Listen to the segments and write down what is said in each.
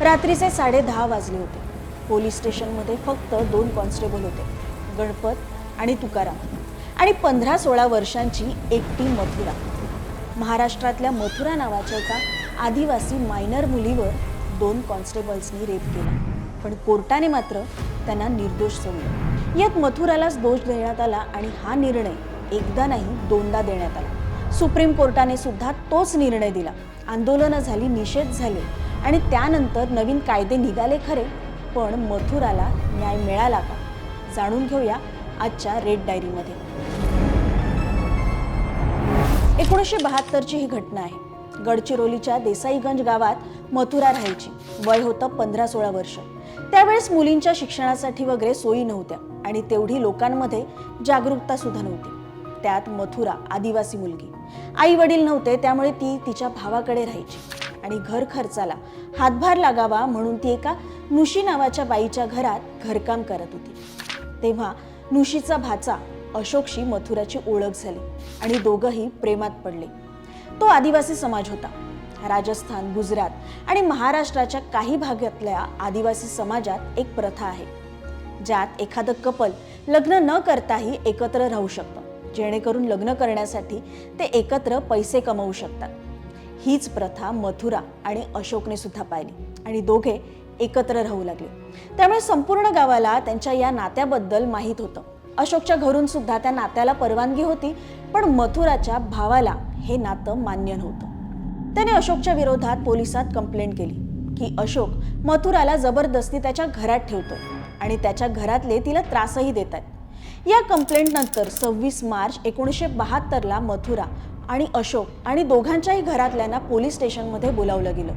रात्रीचे साडे दहा वाजले होते. पोलीस स्टेशनमध्ये फक्त दोन कॉन्स्टेबल होते गणपत आणि तुकाराम. आणि पंधरा सोळा वर्षांची एकटी मथुरा. महाराष्ट्रातल्या मथुरा नावाच्या एका आदिवासी मायनर मुलीवर दोन कॉन्स्टेबल्सनी रेप केला. पण कोर्टाने मात्र त्यांना निर्दोष सोडलं यात मथुरालाच दोष देण्यात आला आणि हा निर्णय एकदा नाही दोनदा देण्यात आला. सुप्रीम कोर्टाने सुद्धा तोच निर्णय दिला. आंदोलनं झाली निषेध झाले. आणि त्यानंतर नवीन कायदे निघाले खरे पण मथुराला न्याय मिळाला का? जाणून घेऊया आजच्या रेड डायरीमध्ये एकोणीसशे बहात्तरची ही घटना आहे. गडचिरोलीच्या देसाईगंज गावात मथुरा राहायची. वय होतं पंधरा सोळा वर्ष. त्यावेळेस मुलींच्या शिक्षणासाठी वगैरे सोयी नव्हत्या आणि तेवढी लोकांमध्ये जागरूकता सुद्धा नव्हती. त्यात मथुरा आदिवासी मुलगी. आई वडील नव्हते त्यामुळे ती तिच्या भावाकडे राहायची. आणि घर खर्चाला हातभार लागावा म्हणून ती एका नुशी नावाच्या बाईच्या घरात घरकाम करत होती. तेव्हा नुशीचा भाचा अशोकशी मथुराची ओळख झाली आणि दोघंही प्रेमात पडले. तो आदिवासी समाज होता. राजस्थान गुजरात आणि महाराष्ट्राच्या काही भागातल्या आदिवासी समाजात एक प्रथा आहे. ज्यात एखादं कपल लग्न न करताही एकत्र राहू शकतं. जेणेकरून लग्न करण्यासाठी ते एकत्र पैसे कमवू शकतात. हीच प्रथा मथुरा आणि अशोकने सुद्धा पाहिली. आणि दोघे एकत्र राहू लागले. त्यामुळे संपूर्ण गावाला त्यांच्या या नात्याबद्दल माहीत होतं. अशोकच्या घरून सुद्धा त्या नात्याला परवानगी होती पण मथुराच्या भावाला हे नातं मान्य नव्हतं. त्याने अशोकच्या विरोधात पोलिसात कंप्लेंट केली की अशोक मथुराला जबरदस्ती त्याच्या घरात ठेवतो आणि त्याच्या घरातले तिला त्रासही देत आहेत या कंप्लेंटनंतर सव्वीस मार्च एकोणीसशे बहात्तरला मथुरा आणि अशोक आणि दोघांच्याही घरातल्यांना पोलीस स्टेशनमध्ये बोलावलं गेलं.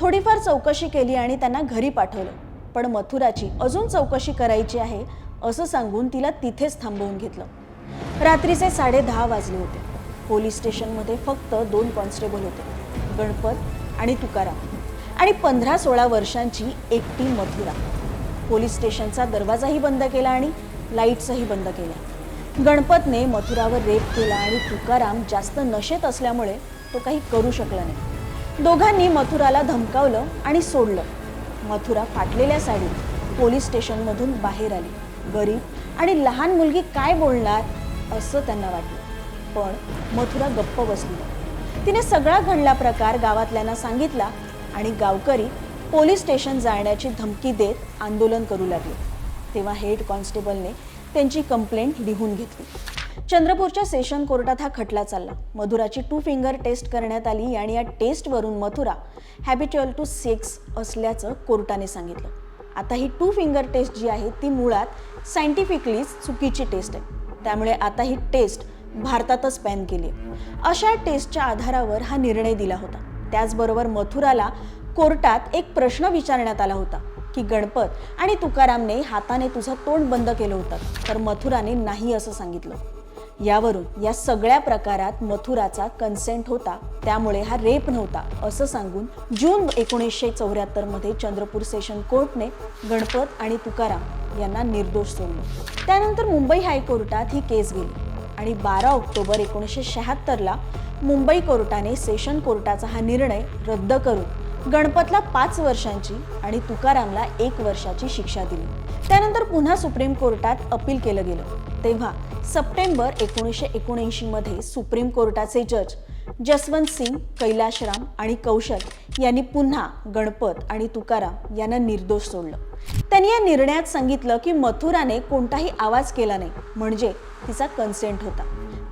थोडीफार चौकशी केली आणि त्यांना घरी पाठवलं. पण मथुराची अजून चौकशी करायची आहे असं सांगून तिला तिथेच थांबवून घेतलं. रात्रीचे साडे दहा वाजले होते. पोलीस स्टेशनमध्ये फक्त दोन कॉन्स्टेबल होते गणपत आणि तुकाराम. आणि पंधरा सोळा वर्षांची एकटी मथुरा. पोलीस स्टेशनचा दरवाजाही बंद केला आणि लाईट्सही बंद केल्या. गणपतने मथुरावर रेप केला आणि तुकाराम जास्त नशेत असल्यामुळे तो काही करू शकला नाही. दोघांनी मथुराला धमकावलं आणि सोडलं. मथुरा फाटलेल्या साडीत पोलीस स्टेशनमधून बाहेर आली. गरीब आणि लहान मुलगी काय बोलणार असं त्यांना वाटलं. पण मथुरा गप्प बसली. तिने सगळा घडला प्रकार गावातल्यांना सांगितला आणि गावकरी पोलीस स्टेशन जाण्याची धमकी देत आंदोलन करू लागले. तेव्हा हेड कॉन्स्टेबलने त्यांची कंप्लेंट लिहून घेतली. चंद्रपूरच्या सेशन कोर्टात हा खटला चालला. मधुराची टू फिंगर टेस्ट करण्यात आली आणि या टेस्टवरून मथुरा हॅबिच्युअल टू सेक्स असल्याचं कोर्टाने सांगितलं. आता ही टू फिंगर टेस्ट जी आहे ती मुळात सायंटिफिकलीच चुकीची टेस्ट आहे. त्यामुळे आता ही टेस्ट भारतातच पॅन केली आहे. अशा टेस्टच्या आधारावर हा निर्णय दिला होता. त्याचबरोबर मथुराला कोर्टात एक प्रश्न विचारण्यात आला होता. की गणपत आणि तुकारामने हाताने तुझं तोंड बंद केलं होतं तर मथुराने नाही असं सांगितलं. यावरून या सगळ्या प्रकारात मथुराचा कन्सेंट होता त्यामुळे हा रेप नव्हता असं सांगून जून एकोणीसशे चौऱ्याहत्तरमध्ये चंद्रपूर सेशन कोर्टने गणपत आणि तुकाराम यांना निर्दोष सोडलं. त्यानंतर मुंबई हायकोर्टात ही केस गेली आणि बारा ऑक्टोबर एकोणीसशे शहात्तरला मुंबई कोर्टाने सेशन कोर्टाचा हा निर्णय रद्द करून गणपतला पाच वर्षांची आणि तुकारामला एक वर्षाची शिक्षा दिली. त्यानंतर पुन्हा सुप्रीम कोर्टात अपील केलं गेलं. तेव्हा सप्टेंबर एकोणीसशे एकोणऐंशीमध्ये सुप्रीम कोर्टाचे जज जसवंत सिंग कैलाशराम आणि कौशल यांनी पुन्हा गणपत आणि तुकाराम यांना निर्दोष सोडलं. त्यांनी या निर्णयात सांगितलं की मथुराने कोणताही आवाज केला नाही म्हणजे तिचा कन्सेंट होता.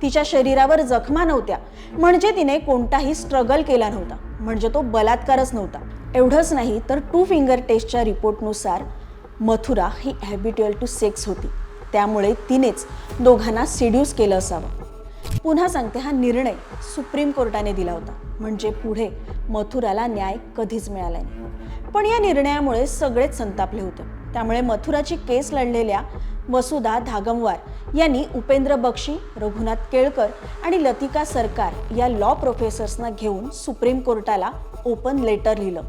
तिच्या शरीरावर जखमा नव्हत्या म्हणजे तिने कोणताही स्ट्रगल केला नव्हता. म्हणजे तो बलात्कारच नव्हता. एवढंच नाही तर टू फिंगर टेस्टच्या रिपोर्टनुसार मथुरा ही हॅबिट्युअल टू सेक्स होती. त्यामुळे तिनेच दोघांना सिड्यूस केलं असावं. पुन्हा सांगते हा निर्णय सुप्रीम कोर्टाने दिला होता. म्हणजे पुढे मथुराला न्याय कधीच मिळाला नाही. पण या निर्णयामुळे सगळेच संतापले होते. त्यामुळे मथुराची केस लढलेल्या वसुधा धागमवार यांनी उपेंद्र बक्षी रघुनाथ केळकर आणि लतिका सरकार या लॉ प्रोफेसर्सना घेऊन सुप्रीम कोर्टाला ओपन लेटर लिहिलं.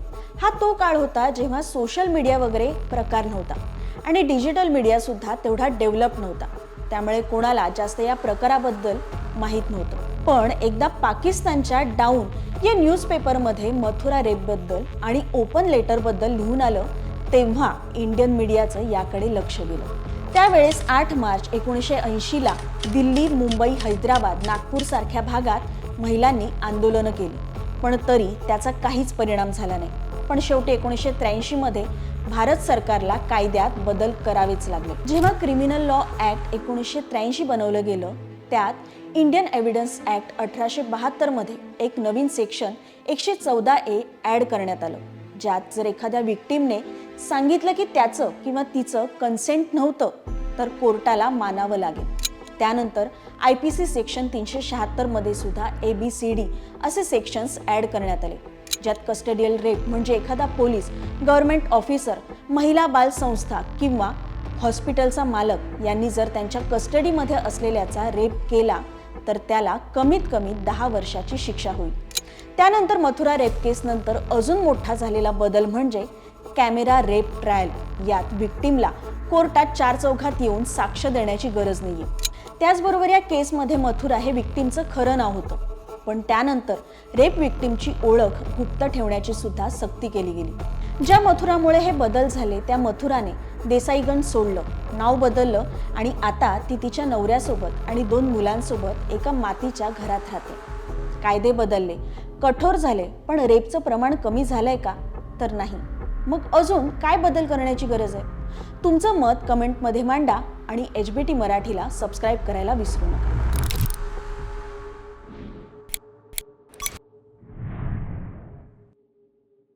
हा तो काळ होता जेव्हा सोशल मीडिया वगैरे प्रकार नव्हता आणि डिजिटल मीडियासुद्धा तेवढा डेव्हलप नव्हता. त्यामुळे कोणाला जास्त या प्रकाराबद्दल माहीत नव्हतं. पण एकदा पाकिस्तानच्या डाऊन या न्यूजपेपरमध्ये मथुरा रेपबद्दल आणि ओपन लेटरबद्दल लिहून आलं तेव्हा इंडियन मीडियाचं याकडे लक्ष गेलं त्यावेळेस आठ मार्च एकोणीसशे ऐंशीला दिल्ली मुंबई हैदराबाद नागपूर सारख्या भागात महिलांनी आंदोलनं केली. पण तरी त्याचा काहीच परिणाम झाला नाही. पण शेवटी एकोणीसशे त्र्याऐंशीमध्ये भारत सरकारला कायद्यात बदल करावेच लागले. जेव्हा क्रिमिनल लॉ ॲक्ट एकोणीसशे त्र्याऐंशी बनवलं गेलं त्यात इंडियन एव्हिडन्स ॲक्ट अठराशे बहात्तरमध्ये एक नवीन सेक्शन एकशे चौदा ए ॲड करण्यात आलं. ज्यात जर एखाद्या विक्टीमने सांगितलं की त्याचं किंवा तिचं कन्सेंट नव्हतं तर कोर्टाला मानावं लागेल. त्यानंतर आय पी सी सेक्शन तीनशे शहात्तरमध्ये सुद्धा ए बी सी डी असे सेक्शन्स ॲड करण्यात आले ज्यात कस्टडियल रेप म्हणजे एखादा पोलीस गव्हर्नमेंट ऑफिसर महिला बाल संस्था किंवा हॉस्पिटलचा मालक यांनी जर त्यांच्या कस्टडीमध्ये असलेल्याचा रेप केला तर त्याला कमीत कमी दहा वर्षाची शिक्षा होईल. त्यानंतर मथुरा रेप केस नंतर अजून मोठा झालेला बदल म्हणजे कॅमेरा रेप ट्रायल यात विक्टीमला कोर्टात चार चौघात येऊन साक्ष देण्याची गरज नाहीये. त्याचबरोबर या केसमध्ये मथुरा हे विक्टीमचं खरं नाव होतं. पण त्यानंतर रेप विक्टीमची ओळख गुप्त ठेवण्याची सुद्धा सक्ती केली गेली. ज्या मथुरामुळे हे बदल झाले त्या मथुराने देसाईगंज सोडलं नाव बदललं आणि आता ती तिच्या नवऱ्यासोबत आणि दोन मुलांसोबत एका मातीच्या घरात राहते. कायदे बदलले कठोर झाले पण रेपचं प्रमाण कमी झालंय का? तर नाही. मग अजून काय बदल करण्याची गरज आहे? तुमचं मत कमेंटमध्ये मांडा आणि एच बी टी मराठीला सबस्क्राईब करायला विसरू नका.